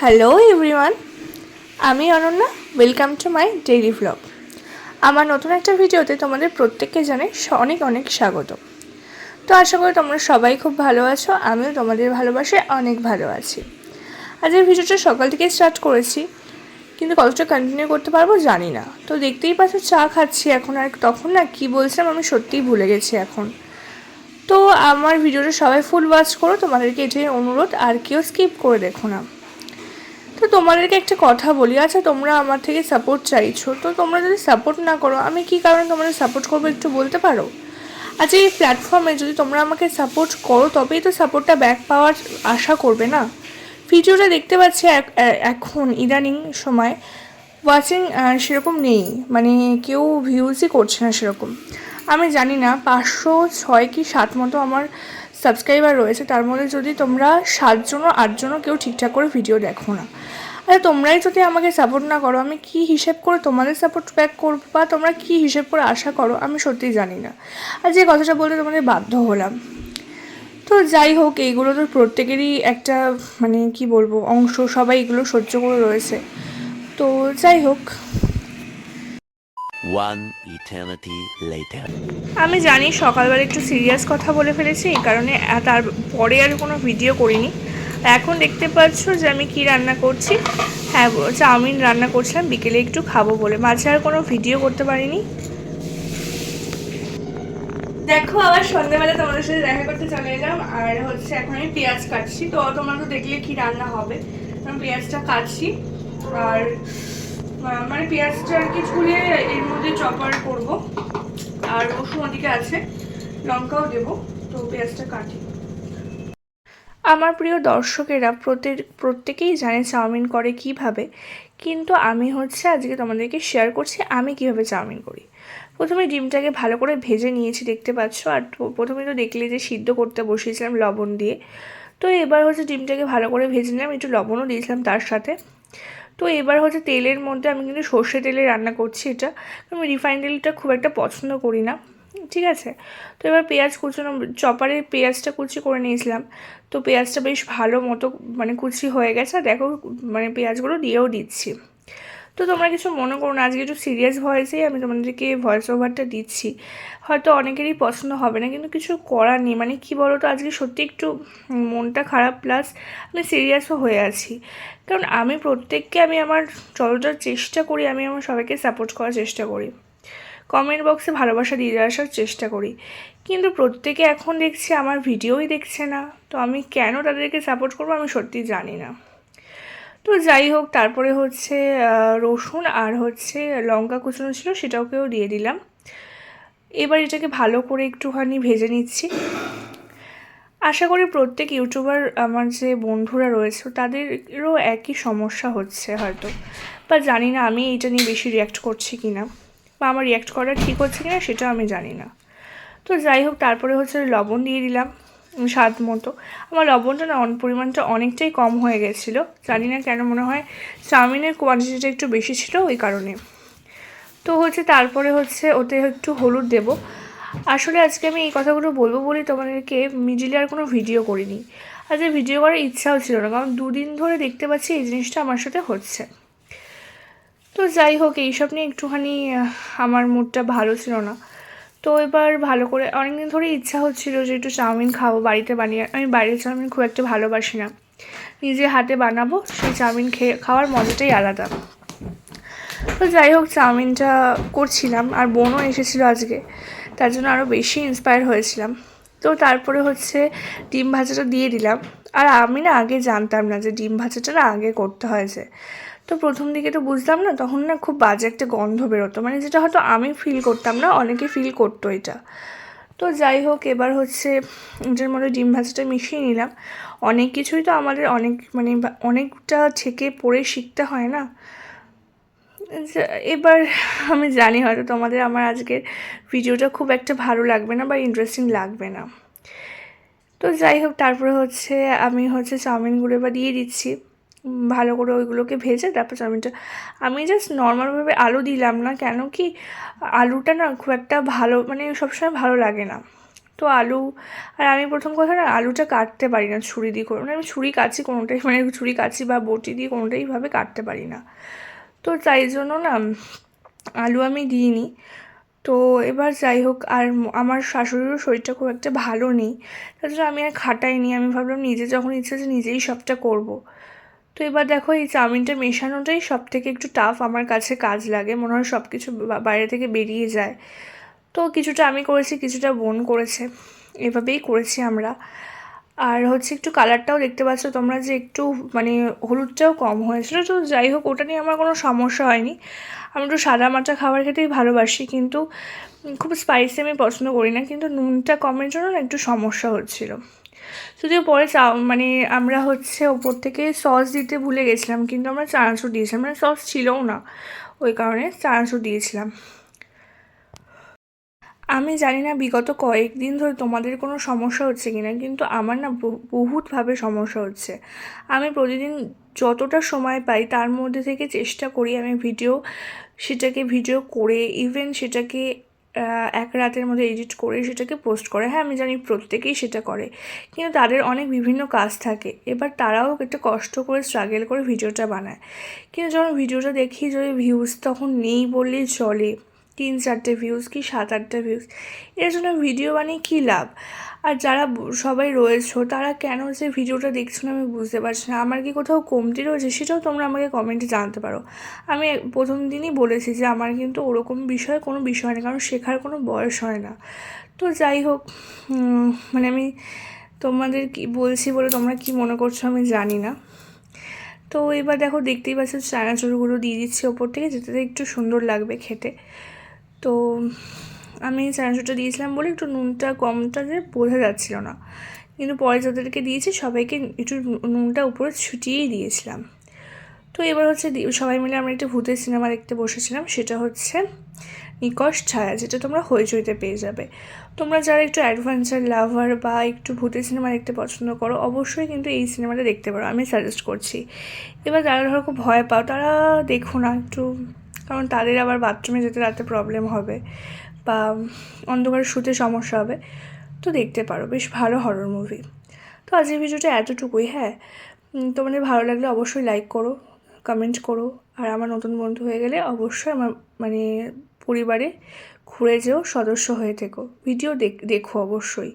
Hello everyone আমি Ananya welcome to my daily vlog আমার নতুন একটা ভিডিওতে তোমাদের প্রত্যেককে জানাই স- অনেক অনেক স্বাগত। তো আশা করি তোমরা সবাই খুব ভালো আছো, আমিও তোমাদের ভালোবাসে অনেক ভালো আছি। আজকের ভিডিওটা সকাল থেকে স্টার্ট করেছি, কিন্তু কতটা কন্টিনিউ করতে পারব জানি না। তো দেখতেই পাচ্ছ, চা খাচ্ছি এখন আর তখন না কি বলছিলাম আমি সত্যিই ভুলে গেছি এখন। তো আমার ভিডিওটা সবাই ফুল ওয়াচ করো, তোমাদেরকে এটাই অনুরোধ, আর কেউ স্কিপ করে দেখো না। তো তোমাদেরকে একটা কথা বলি আচ্ছা তোমরা আমার থেকে সাপোর্ট চাইছো, তো তোমরা যদি সাপোর্ট না করো, আমি কি কারণে তোমাদের সাপোর্ট করব একটু বলতে পারো? আচ্ছা এই প্ল্যাটফর্মে যদি তোমরা আমাকে সাপোর্ট করো, তবেই তো সাপোর্টটা ব্যাক পাওয়ার আশা করবে না। ভিডিওটা দেখতে পাচ্ছি এখন, ইদানিং সময়। ওয়াচিং সেরকম নেই মানে কেউ ভিউজই করছে না সেরকম। আমি জানি না, পাঁচশো ছয় কি সাত মতো আমার সাবস্ক্রাইবার রয়েছে, তার মধ্যে যদি তোমরা সাতজনও আটজনও কেউ ঠিকঠাক করে ভিডিও দেখো না। আরে তোমরাই যদি আমাকে সাপোর্ট না করো, আমি কি হিসেব করে তোমাদের সাপোর্ট ব্যাক করব বা তোমরা কি হিসেব করে আশা করো, আমি সত্যিই জানি না। আর যে কথাটা বলতে তোমাদের বাধ্য হলাম। তো যাই হোক, এইগুলো তো প্রত্যেকেরই একটা মানে কি বলব, অংশ, সবাই এগুলো সহ্য করে রয়েছে। তো যাই হোক আমি জানি সকালবেলা একটু সিরিয়াস কথা বলে ফেলেছি, এই কারণে আর তারপরে আর কোনো ভিডিও করিনি। এখন দেখতে পাচ্ছ যে আমি কি রান্না করছি। হ্যাঁ চাউমিন রান্না করছিলাম, বিকেলে একটু খাব বলে। মাঝে আর কোনো ভিডিও করতে পারিনি। দেখো, আবার সন্ধ্যেবেলা তোমাদের সাথে দেখা করতে চলে এলাম, আর হচ্ছে এখন আমি পেঁয়াজ কাটছি। তো তোমরা তো দেখলে কি রান্না হবে। পেঁয়াজটা কাটছি, আর মানে পেঁয়াজটা আর কি ছুঁড়ে এর মধ্যে চপার করব। আর রসুন ওদিকে আছে, লঙ্কাও দেবো, তো পেঁয়াজটা কাটি। আমার প্রিয় দর্শকেরা প্রত্যেক, প্রত্যেকেই জানে চাউমিন করে কীভাবে, কিন্তু আমি হচ্ছে আজকে তোমাদেরকে শেয়ার করছি আমি কীভাবে চাউমিন করি। প্রথমে ডিমটাকে ভালো করে ভেজে নিয়েছি, দেখতে পাচ্ছ, আর প্রথমে তো দেখলে যে সিদ্ধ করতে বসিয়েছিলাম লবণ দিয়ে। তো এবার হচ্ছে ডিমটাকে ভালো করে ভেজে নিলাম, একটু লবণও দিয়েছিলাম তার সাথে। তো এবার হচ্ছে তেলের মধ্যে আমি কিন্তু সর্ষে তেলে রান্না করছি এটা। আমি রিফাইন তেলটা খুব একটা পছন্দ করি না। ঠিক আছে? তো এবার পেঁয়াজ কুচানো, চপারে পেঁয়াজটা কুচি করে নিয়েছিলাম। তো পেঁয়াজটা বেশ ভালো মতো মানে কুচি হয়ে গেছে। দেখো মানে পেঁয়াজগুলো দিয়েও দিচ্ছি। তো তোমরা কিছু মনে করো না, আজকে একটু সিরিয়াস ভয়েসেই আমি তোমাদেরকে ভয়েস ওভারটা দিচ্ছি। হয়তো অনেকেরই পছন্দ হবে না, কিন্তু কিছু করার নেই। মানে কি বলো তো আজকে সত্যি একটু মনটা খারাপ প্লাস আমি সিরিয়াসও হয়ে আছি। কারণ আমি প্রত্যেককে, আমি আমার যতটা চেষ্টা করি, আমি আমার সবাইকে সাপোর্ট করার চেষ্টা করি। কমেন্ট বক্সে ভালোবাসা দিয়ে আসার চেষ্টা করি। কিন্তু প্রত্যেকে এখন দেখছি, আমার ভিডিওই দেখছে না। তো আমি কেন তাদেরকে সাপোর্ট করব, আমি সত্যি জানি না। তো যাই হোক, তারপরে হচ্ছে রসুন আর হচ্ছে লঙ্কা কুচনো ছিল, সেটাকেও দিয়ে দিলাম। এবার এটাকে ভালো করে একটুখানি ভেজে নিচ্ছি। আশা করি প্রত্যেক ইউটিউবার, আমার যে বন্ধুরা রয়েছে, তাদেরও একই সমস্যা হচ্ছে হয়তো। বা জানি না আমি এটা নিয়ে বেশি রিয়াক্ট করছি কি না বা আমার রিয়াক্ট করা ঠিক হচ্ছে কি না সেটা আমি জানি না। তো যাই হোক, তারপরে হচ্ছে লবণ দিয়ে দিলাম। স্বাদ মতো। আমার লবণটা না পরিমাণটা অনেকটাই কম হয়ে গেছিল। জানি না কেন মনে হয় চাউমিনের কোয়ান্টিটিটা একটু বেশি ছিল ওই কারণে। তো হচ্ছে তারপরে হচ্ছে ওতে একটু হলুদ দেব। আসলে আজকে আমি এই কথাগুলো বলব বলেই তোমাদেরকে মিডিলে আর কোনো ভিডিও করিনি। আজকে ভিডিও করার ইচ্ছাও ছিল না, কারণ দুদিন ধরে দেখতে পাচ্ছি এই জিনিসটা আমার সাথে হচ্ছে। তো যাই হোক, এইসব নিয়ে একটুখানি আমার মুডটা ভালো ছিল না। তো এবার ভালো করে, অনেকদিন ধরে ইচ্ছা হচ্ছিল যে একটু চাউমিন খাব, বাড়িতে বানিয়ে, আমি বাইরের চাউমিন খুব একটা ভালোবাসি না। নিজে হাতে বানাবো, সেই চাউমিন খেয়ে খাওয়ার মজাটাই আলাদা। তো যাই হোক, চাউমিনটা করছিলাম, আর বোনও এসেছিল আজকে, তার জন্য আরও বেশি ইন্সপায়ার হয়েছিলাম। তো তারপরে হচ্ছে ডিম ভাজাটা দিয়ে দিলাম। আর আমি না আগে জানতাম না যে ডিম ভাজাটা না আগে করতে হয়েছে তো প্রথম দিকে তো বুঝতাম না, তখন না খুব বাজে একটা গন্ধ বেরোতো। মানে যেটা হয়তো আমি ফিল করতাম না, অনেকে ফিল করতো এটা। তো যাই হোক, এবার হচ্ছে এটার মধ্যে ডিম ভাজাটা মিশিয়ে নিলাম। অনেক কিছুই তো আমাদের অনেক মানে অনেকটা থেকে পড়ে শিখতে হয় না। এবার আমি জানি হয়তো তোমাদের আমার আজকের ভিডিওটা খুব একটা ভালো লাগবে না বা ইন্টারেস্টিং লাগবে না। তো যাই হোক, তারপরে হচ্ছে আমি হচ্ছে চাউমিনগুলো এবার দিয়ে দিচ্ছি। ভালো করে ওইগুলোকে ভেজে তারপর চাউমিনটা। আমি জাস্ট নর্মালভাবে আলু দিলাম না, কেন কি আলুটা না খুব একটা ভালো মানে সবসময় ভালো লাগে না। তো আলু, আর আমি প্রথম কথা না আলুটা কাটতে পারি না ছুরি দিয়ে করে মানে আমি ছুরি কাছি কোনোটাই মানে ছুরি কাছি বা বটি দিয়ে কোনোটাই ভাবে কাটতে পারি না। তো তাই জন্য না আলু আমি দিইনি। তো এবার যাই হোক, আর আমার শাশুড়িরও শরীরটা খুব একটা ভালো নেই। তার জন্য আমি আর খাটাইনি, আমি ভাবলাম নিজে যখন ইচ্ছে যে নিজেই সবটা করব। তো এবার দেখো এই চাউমিনটা মেশানোটাই সব থেকে একটু টাফ আমার কাছে কাজ লাগে। মনে হয় সব কিছু বাইরে থেকে বেরিয়ে যায়। তো কিছুটা আমি করেছি, কিছুটা বোন করেছে। এভাবেই করেছি আমরা। আর হচ্ছে একটু কালারটাও দেখতে পাচ্ছ তোমরা যে একটু মানে হলুদটাও কম হয়েছিল। তো যাই হোক, ওটা নিয়ে আমার কোনো সমস্যা হয়নি। আমি একটু সাদা মাটা খাবার খেতেই ভালোবাসি, কিন্তু খুব স্পাইসি আমি পছন্দ করি না। কিন্তু নুনটা কমের জন্য একটু সমস্যা হচ্ছিল। যদিও পরে চা মানে আমরা হচ্ছে ওপর থেকে সস দিতে ভুলে গেছিলাম, কিন্তু আমরা চানাচুর দিয়েছিলাম মানে সস ছিলও না। ওই কারণে চানাচুর দিয়েছিলাম। আমি জানি না বিগত কয়েকদিন ধরে তোমাদের কোনো সমস্যা হচ্ছে কিনা, কিন্তু আমার না বহুতভাবে সমস্যা হচ্ছে। আমি প্রতিদিন যতটা সময় পাই তার মধ্যে থেকে চেষ্টা করি আমি ভিডিও, সেটাকে ভিডিও করে ইভেন সেটাকে এক রাতের মধ্যে এডিট করে সেটাকে পোস্ট করে। হ্যাঁ আমি জানি প্রত্যেকেই সেটা করে, কিন্তু তাদের অনেক বিভিন্ন কাজ থাকে। এবার তারাও একটা কষ্ট করে স্ট্রাগেল করে ভিডিওটা বানায়। কিন্তু যখন ভিডিওটা দেখি যদি ভিউজ তখন নেই বললেই চলে। তিন চারটে ভিউজ কি সাত আটটা ভিউজ এর জন্য ভিডিও বানিয়ে কী লাভ? আর যারা সবাই রয়েছো, তারা কেন যে ভিডিওটা দেখছ না আমি বুঝতে পারছি না। আমার কি কোথাও কমতি রয়েছে সেটাও তোমরা আমাকে কমেন্টে জানতে পারো। আমি প্রথম দিনই বলেছি যে আমার কিন্তু ওরকম বিষয়ে কোনো বিষয় নেই কারণ শেখার কোনো বয়স হয় না। তো যাই হোক মানে আমি তোমাদের কি বলছি বলে তোমরা কি মনে করছ আমি জানি না। তো এবার দেখো, দেখতেই পাচ্ছ, চানাচুরগুলো দিয়ে দিচ্ছি ওপর থেকে, যেটাতে একটু সুন্দর লাগবে খেতে। তো আমি চানাচুরটা দিয়েছিলাম বলে একটু নুনটা কমটা বোঝা যাচ্ছিল না। কিন্তু পরে যাদেরকে দিয়েছি, সবাইকে একটু নুনটা উপরে ছুটিয়েই দিয়েছিলাম। তো এবার হচ্ছে সবাই মিলে আমরা একটা ভূতের সিনেমা দেখতে বসেছিলাম, সেটা হচ্ছে নিকশ ছায়া, যেটা তোমরা হইচইতে পেয়ে যাবে। তোমরা যারা একটু অ্যাডভেঞ্চার লাভার বা একটু ভূতের সিনেমা দেখতে পছন্দ করো, অবশ্যই কিন্তু এই সিনেমাটা দেখতে পারো, আমি সাজেস্ট করছি। এবার যারা ধরো খুব ভয় পাও, তারা দেখো না, একটু কারণ তাদের আবার বাথরুমে যেতে রাতে প্রবলেম হবে বা অন্ধকারে শুতে সমস্যা হবে। তো দেখতে পারো, বেশ ভালো হরর মুভি তো আজকের ভিডিওটা এতটুকুই হ্যাঁ? তোমাদের ভালো লাগলে অবশ্যই লাইক করো কমেন্ট করো। আর আমার নতুন বন্ধু হয়ে গেলে অবশ্যই আমার মানে পরিবারে ঘুরে যেও, সদস্য হয়ে থেকো। ভিডিও দেখো অবশ্যই।